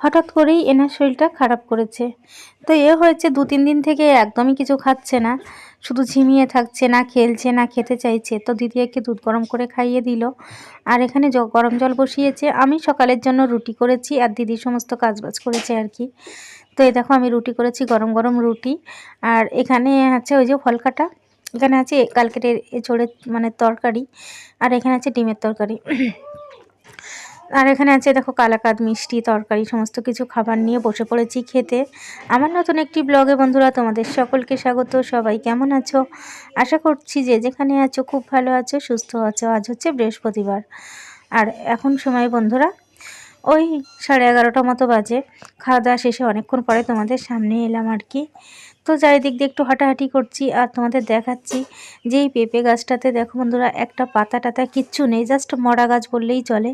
হঠাৎ করেই এনার শরীরটা খারাপ করেছে। তো এ হয়েছে দু তিন দিন থেকে একদমই কিছু খাচ্ছে না। শুধু ঝিমিয়ে থাকছে, না খেলছে, না খেতে চাইছে। তো দিদি একে দুধ গরম করে খাইয়ে দিল। আর এখানে গরম জল বসিয়েছে। আমি সকালের জন্য রুটি করেছি আর দিদি সমস্ত কাজবাজ করেছে আর কি। তো এই দেখো, আমি রুটি করেছি, গরম গরম রুটি। আর এখানে আছে ওই যে ফল কাটা এখানে আছে কালকেটের এঁচড়ের মানে তরকারি। আর এখানে আছে ডিমের তরকারি। আর এখানে আছে, দেখো, কালাকাদ, মিষ্টি, তরকারি, সমস্ত কিছু খাবার নিয়ে বসে পড়েছি খেতে। আমার নতুন একটি ব্লগে বন্ধুরা, তোমাদের সকলকে স্বাগত। সবাই কেমন আছো? আশা করছি যে যেখানে আছো, খুব ভালো আছো, সুস্থ আছো। আজ হচ্ছে বৃহস্পতিবার। আর এখন সময় বন্ধুরা, ওই সাড়ে এগারোটা মতো বাজে। খাওয়া দাওয়া শেষে অনেকক্ষণ পরে তোমাদের সামনে এলাম আর কি। তো চারিদিক দিয়ে একটু হাঁটাহাঁটি করছি আর তোমাদের দেখাচ্ছি যে এই পেঁপে গাছটাতে দেখো বন্ধুরা, একটা পাতা টাতা কিচ্ছু নেই জাস্ট মরা গাছ বললেই চলে।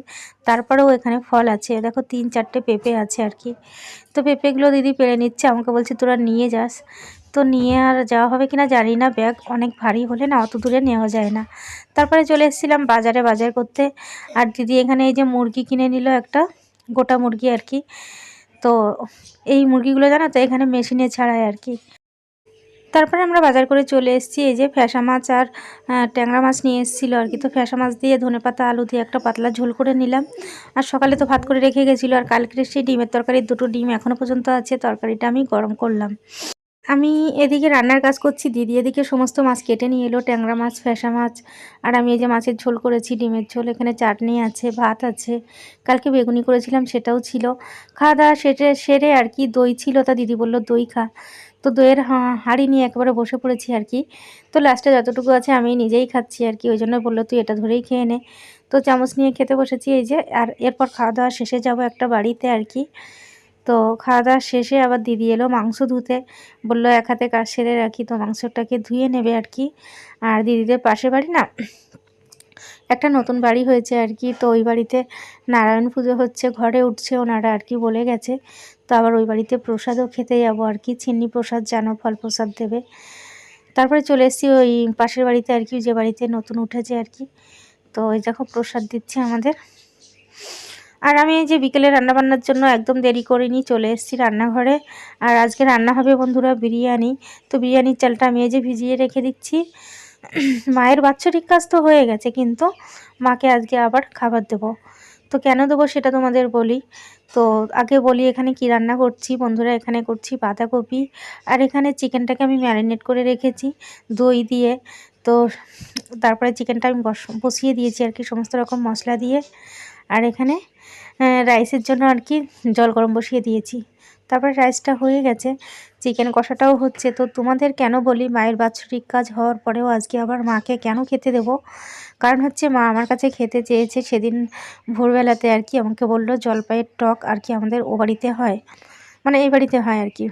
তারপরেও এখানে ফল আছে, দেখো তিন চারটে পেঁপে আছে আর কি। তো পেঁপেগুলো দিদি পেরে নিচ্ছে, আমাকে বলছে তোরা নিয়ে যাস। তো নিয়ে আর যাওয়া হবে কিনা জানি না, ব্যাগ অনেক ভারী হলে না, অত দূরে নেওয়া যায় না। তারপরে চলে এসেছিলাম বাজারে বাজার করতে, আর দিদি এখানে এই যে মুরগি কিনে নিল একটা, গোটা মুরগি আর কি। তো এই মুরগিগুলো জানো তো, এখানে মেশিনে ছাড়ায় আর কি। তারপরে আমরা বাজার করে চলে এসেছি, এই যে ফ্যাসা মাছ আর ট্যাংরা মাছ নিয়ে এসেছিল আর কি। তো ফ্যাসা মাছ দিয়ে ধনেপাতা আলু দিয়ে একটা পাতলা ঝোল করে নিলাম। আর সকালে তো ভাত করে রেখে গেছিল আর কালকের সেই ডিমের তরকারি, দুটো ডিম এখনও পর্যন্ত আছে, তরকারিটা আমি গরম করলাম। আমি এদিকে রান্নার কাজ করছি, দিদি এদিকে সমস্ত মাছ কেটে নিয়ে এলো, ট্যাংরা মাছ, ফ্যাসা মাছ। আর আমি এই যে মাছের ঝোল করেছি, ডিমের ঝোল, এখানে চাটনি আছে, ভাত আছে। কালকে বেগুনি করেছিলাম, সেটাও ছিল। খাওয়া দাওয়া সেরে সেরে আর কি দই ছিল, তা দিদি বলল, দই খা। তো দইয়ের হাঁড়ি নিয়ে একেবারে বসে পড়েছি আর কি। তো লাস্টে যতটুকু আছে আমি নিজেই খাচ্ছি আর কি, ওই জন্য বলল তুই এটা ধরেই খেয়ে নে। তো চামচ নিয়ে খেতে বসেছি এই যে, আর এরপর খাওয়া দাওয়া শেষে যাব একটা বাড়িতে আর কি। তো খাওয়া দাওয়া শেষে আবার দিদি এলো মাংস ধুতে, বলল এক হাতে কাজ সেরে রাখি, তো মাংসটাকে ধুয়ে নেবে আর কি। আর দিদিদের পাশে বাড়ি না একটা নতুন বাড়ি হয়েছে আর কি। তো ওই বাড়িতে নারায়ণ পুজো হচ্ছে, ঘরে উঠছে ওনারা আর কি বলে গেছে। তো আবার ওই বাড়িতে প্রসাদও খেতে যাব আর কি, চিন্নি প্রসাদ, জানো, ফল প্রসাদ দেবে। তারপরে চলে এসেছি ওই পাশের বাড়িতে আর কি, যে বাড়িতে নতুন উঠেছে আর কি। তো ওই দেখো প্রসাদ দিচ্ছে আমাদের। আর আমি এই যে বিকেলে রান্নাবান্নার জন্য একদম দেরি করিনি, চলে এসেছি রান্নাঘরে। আর আজকে রান্না হবে বন্ধুরা বিরিয়ানি। তো বিরিয়ানির চালটা আমি এই যে ভিজিয়ে রেখে দিচ্ছি। মায়ের বাৎসরিক কাজ তো হয়ে গেছে, কিন্তু মাকে আজকে আবার খাবার দেবো। তো কেন দেবো সেটা তোমাদের বলি। তো আগে বলি এখানে কি রান্না করছি, বন্ধুরা এখানে করছি বাঁধাকপি, আর এখানে চিকেনটাকে আমি ম্যারিনেট করে রেখেছি দই দিয়ে। তো তারপরে চিকেনটা আমি বস, বসিয়ে দিয়েছি আর কি সমস্ত রকম মশলা দিয়ে। আর এখানে রাইসের জন্য আর কি জল গরম বসিয়ে দিয়েছি। তারপরে রাইসটা হয়ে গেছে। চিকেন কষাটাও হচ্ছে। তো তোমাদের কেন বলি, মায়ের বাৎসরিক কাজ হওয়ার পরেও আজকে আবার মাকে কেন খেতে দেব? কারণ হচ্ছে মা আমার কাছে খেতে চেয়েছে সেদিন ভোরবেলাতে আর কি, আমাকে বলল, জলপাইয়ের টক আর কি আমাদের ও বাড়িতে হয়। মানে এই বাড়িতে হয় আর কি।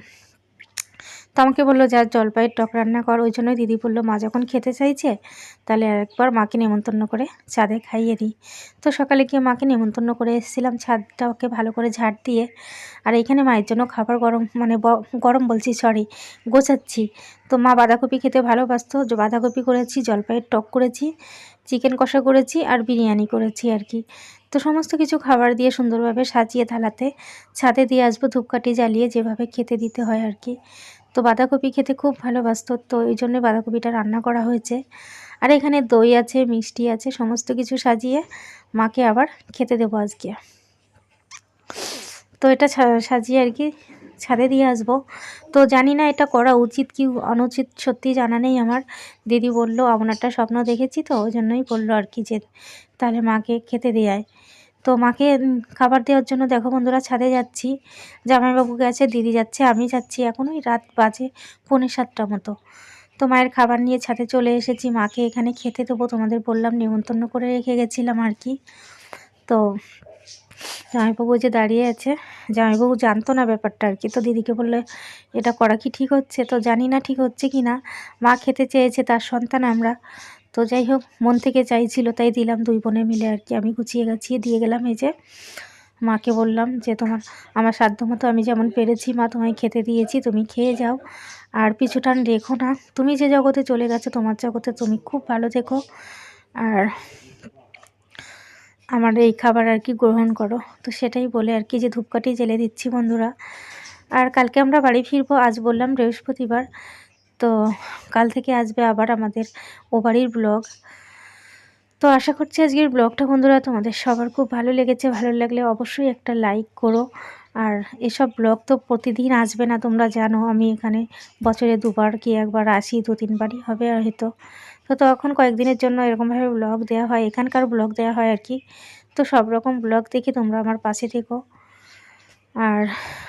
তো আমাকে বলল, যা জলপাইয়ের টক রান্না কর। ওই জন্যই দিদি বলল, মা যখন খেতে চাইছে, তাহলে আরেকবার মাকে নেমন্তন্ন করে ছাদে খাইয়ে দিই। তো সকালে গিয়ে মাকে নেমন্তন্ন করে এসেছিলাম, ছাদটাকে ভালো করে ঝাড় দিয়ে। আর এখানে মায়ের জন্য খাবার গরম মানে গরম বলছি সরি গোছাচ্ছি। তো মা বাঁধাকপি খেতে ভালোবাসতো বাঁধাকপি করেছি, জলপাইয়ের টক করেছি, চিকেন কষা করেছি আর বিরিয়ানি করেছি আর কি। তো সমস্ত কিছু খাবার দিয়ে সুন্দরভাবে সাজিয়ে থালাতে, ছাদে দিয়ে আসব ধূপকাঠি জ্বালিয়ে যেভাবে খেতে দিতে হয় আর কি। তো বাঁধাকপি খেতে খুব ভালোবাসতো, তো এই জন্য বাঁধাকপিটা রান্না করা হয়েছে। আর এখানে দই আছে, মিষ্টি আছে, সমস্ত কিছু সাজিয়ে মাকে আবার খেতে দেবো আজকে। তো এটা সাজিয়ে আর কি ছাদে দিয়ে আসব। তো জানি না এটা করা উচিত কি অনুচিত, সত্যি জানা নেই আমার। দিদি বলল আপনারটা স্বপ্ন দেখেছি তো, ওই জন্যই বলল আর কি যে, তাহলে মাকে খেতে দেয় তো মাকে খাবার দেওয়ার জন্য দেখো বন্ধুরা ছাদে যাচ্ছি। জামাইবাবু গেছে, দিদি যাচ্ছে, আমি যাচ্ছি এখন ওই রাত বাজে পৌনে সাতটা মতো। তো মায়ের খাবার নিয়ে ছাদে চলে এসেছি। মাকে এখানে খেতে দেবো, তোমাদের বললাম নিমন্ত্রণ করে রেখে গেছিলাম আর কি। তো জামাইবাবু যে দাঁড়িয়ে আছে। জামাইবাবু জানতো না ব্যাপারটা আর কি। তো দিদিকে বললে, এটা করা কি ঠিক হচ্ছে? তো জানি না ঠিক হচ্ছে কি না। মা খেতে চেয়েছে, তার সন্তান আমরা। তো যাই হোক, মন থেকে চাইছিল, তাই দিলাম। দুই বোনে মিলে আর কি, আমি গুছিয়ে গাছিয়ে দিয়ে গেলাম এই যে। মাকে বললাম যে, তোমার, আমার সাধ্য মতো আমি যেমন পেরেছি, মা তোমায় খেতে দিয়েছি, তুমি খেয়ে যাও। আর পিছুটান রেখো না। তুমি যে জগতে চলে গেছো, তোমার জগতে তুমি খুব ভালো থেকো। আর আমার এই খাবার আর কি গ্রহণ করো। তো সেটাই বলে আর কি, যে ধূপকাঠি জেলে দিচ্ছি বন্ধুরা। আর কালকে আমরা বাড়ি ফিরবো, আজ বললাম বৃহস্পতিবার। তো কাল থেকে আসবে আবার আমাদের ও বাড়ির ব্লগ। তো আশা করছি আজকের ব্লগটা বন্ধুরা তোমাদের সবার খুব ভালো লেগেছে। ভালো লাগলে অবশ্যই একটা লাইক করো। আর এসব ব্লগ তো প্রতিদিন আসবে না, তোমরা জানো। আমি এখানে বছরে দুবার কি একবার আসি দু তিনবারই হবে হয়তো। তো তখন কয়েকদিনের জন্য এরকমভাবে ব্লগ দেওয়া হয়, এখানকার ব্লগ দেওয়া হয় আর কি। তো সব রকম ব্লগ দেখে তোমরা আমার পাশে থেকো। আর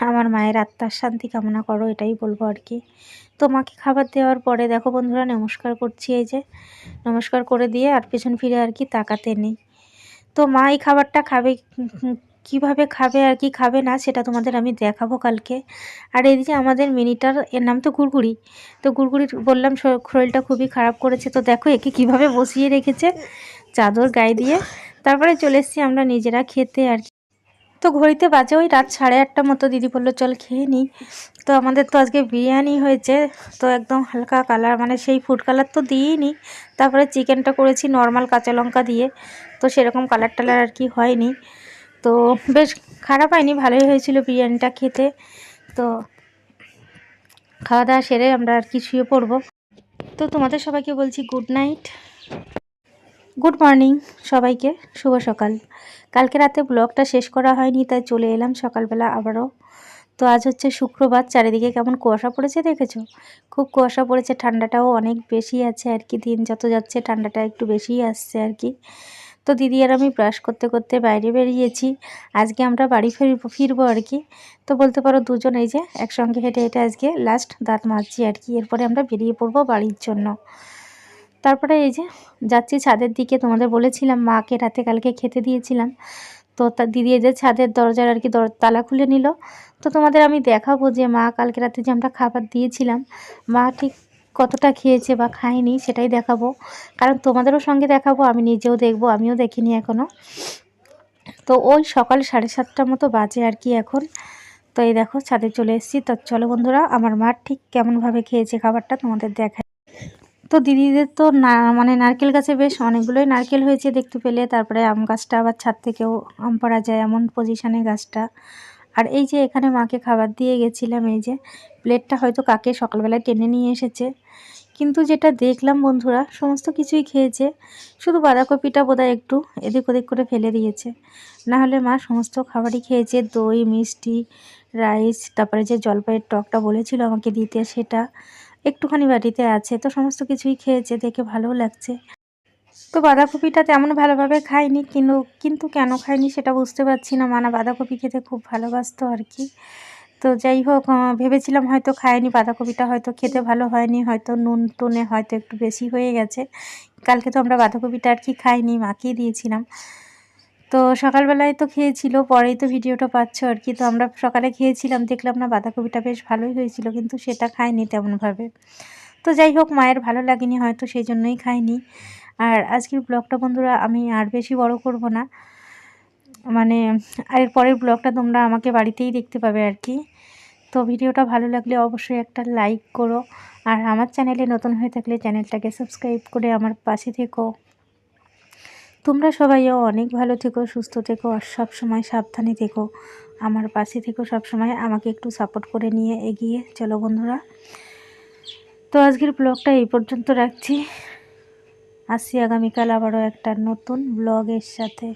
আমার মায়ের আত্মার শান্তি কামনা করো, এটাই বলব আর কি। তো মাকে খাবার দেওয়ার পরে, দেখো বন্ধুরা, নমস্কার করছি এই যে। নমস্কার করে দিয়ে আর পেছন ফিরে আর কি তাকাতে নেই। তো মা এই খাবারটা খাবে, কীভাবে খাবে আর কি খাবে না, সেটা তোমাদের আমি দেখাবো কালকে। আর যে আমাদের মিনিটার, এর নাম তো গুড়গুড়ি তো গুড়গুড়ির বললাম শরীরটা খুবই খারাপ করেছে। তো দেখো একে কীভাবে বসিয়ে রেখেছে, চাদর গায়ে দিয়ে। তারপরে চলে এসেছি আমরা নিজেরা খেতে আর তো ঘড়িতে বাজে ওই রাত সাড়ে আটটা মতো। দিদি বলল, চল খেয়ে নিই তো আমাদের তো আজকে বিরিয়ানি হয়েছে, তো একদম হালকা কালার মানে সেই ফুড কালার তো দিইই নি তারপরে চিকেনটা করেছি নর্মাল কাঁচা লঙ্কা দিয়ে, তো সেরকম কালার টালার আর কি হয়নি। তো বেশ খারাপ হয়নি, ভালোই হয়েছিল বিরিয়ানিটা খেতে। তো খাওয়া দাওয়া সেরে আমরা আর কি শুয়ে পড়ব। তো তোমাদের সবাইকে বলছি গুড নাইট গুড মর্নিং সবাইকে। শুভ সকাল। কালকে রাতে ব্লগটা শেষ করা হয়নি, তাই চলে এলাম সকালবেলা আবারও। তো আজ হচ্ছে শুক্রবার, চারিদিকে কেমন কুয়াশা পড়েছে দেখেছ? খুব কুয়াশা পড়েছে, ঠান্ডাটাও অনেক বেশি আছে আর কি, দিন যত যাচ্ছে ঠান্ডাটা একটু বেশিই আসছে আর কি। তো দিদি আর আমি ব্রাশ করতে করতে বাইরে বেরিয়েছি, আজকে আমরা বাড়ি ফিরবো ফিরবো আর কি। তো বলতে পারো দুজন এই যে একসঙ্গে হেঁটে হেঁটে আজকে লাস্ট দাঁত মাজছি আর কি, এরপরে আমরা বেরিয়ে পড়ব বাড়ির জন্য। তারপরে এই যে যাচ্ছি ছাদের দিকে, তোমাদের বলেছিলাম মাকে রাতে কালকে খেতে দিয়েছিলাম। তো তার দিদি যে ছাদের দরজার আর কি দর, তালা খুলে নিল। তো তোমাদের আমি দেখাবো যে মা কালকে রাতে যে আমরা খাবার দিয়েছিলাম, মা ঠিক কতটা খেয়েছে বা খায়নি সেটাই দেখাবো। কারণ তোমাদেরও সঙ্গে দেখাবো, আমি নিজেও দেখব, আমিও দেখিনি এখনও তো ওই সকাল সাড়ে সাতটার মতো বাজে আর কি এখন। তো এই দেখো ছাদে চলে এসেছি। তো চলো বন্ধুরা, আমার মা ঠিক কেমনভাবে খেয়েছে খাবারটা তোমাদের দেখায় তো দিদিদের তো না মানে নারকেল গাছে বেশ অনেকগুলোই নারকেল হয়েছে দেখতে পেলে। তারপরে আম গাছটা আবার ছাদ থেকেও আম পাড়া যায় এমন পজিশানে গাছটা। আর এই যে এখানে মাকে খাবার দিয়ে গেছিলাম, এই যে প্লেটটা হয়তো কাকে সকালবেলায় টেনে নিয়ে এসেছে। কিন্তু যেটা দেখলাম বন্ধুরা, সমস্ত কিছুই খেয়েছে। শুধু বাঁধাকপিটা বোধহয় একটু এদিক ওদিক করে ফেলে দিয়েছে। না হলে মা সমস্ত খাবারই খেয়েছে, দই, মিষ্টি, রাইস, তারপরে যে জলপাইয়ের টকটা বলেছিল আমাকে দিতে সেটা। একটুখানি বাটিতে আছে, তো সমস্ত কিছুই খেয়েছে, দেখে ভালোও লাগছে। তো বাঁধাকপিটা তেমন ভালোভাবে খাইনি কিন্তু কিন্তু কেন খাইনি সেটা বুঝতে পারছি না। মানা বাঁধাকপি খেতে খুব ভালোবাসতো আর কি। তো যাই হোক ভেবেছিলাম হয়তো খায়নি বাঁধাকপিটা হয়তো খেতে ভালো হয়নি, হয়তো নুন টুনে হয়তো একটু বেশি হয়ে গেছে। কালকে তো আমরা বাঁধাকপিটা আর কি খাইনি, মাখিয়ে দিয়েছিলাম। তো সকালবেলায় তো খেয়েছিল, পরেই তো ভিডিওটা পাচ্ছ আর কি। তো আমরা সকালে খেয়েছিলাম, দেখলাম না বাঁধাকপিটা বেশ ভালোই হয়েছিল, কিন্তু সেটা খায়নি তেমনভাবে। তো যাই হোক, মায়ের ভালো লাগেনি হয়তো, সেই জন্যই খাইনি। আর আজকের ব্লগটা বন্ধুরা আমি আর বেশি বড় করব না। মানে আর পরের ব্লগটা তোমরা আমাকে বাড়িতেই দেখতে পাবে আর কি। তো ভিডিওটা ভালো লাগলে অবশ্যই একটা লাইক করো। আর আমার চ্যানেলে নতুন হয়ে থাকলে চ্যানেলটাকে সাবস্ক্রাইব করে আমার পাশে থেকো। তোমরা সবাইও অনেক ভালো থেকো, সুস্থ থেকো আর সব সময় সাবধানে থেকো। আমার পাশে থেকো সব সময় আমাকে একটু সাপোর্ট করে নিয়ে এগিয়ে চলো বন্ধুরা। তো আজকের ব্লগটা এই পর্যন্ত রাখছি। আসছি আগামীকাল আবারও একটা নতুন ব্লগের সাথে।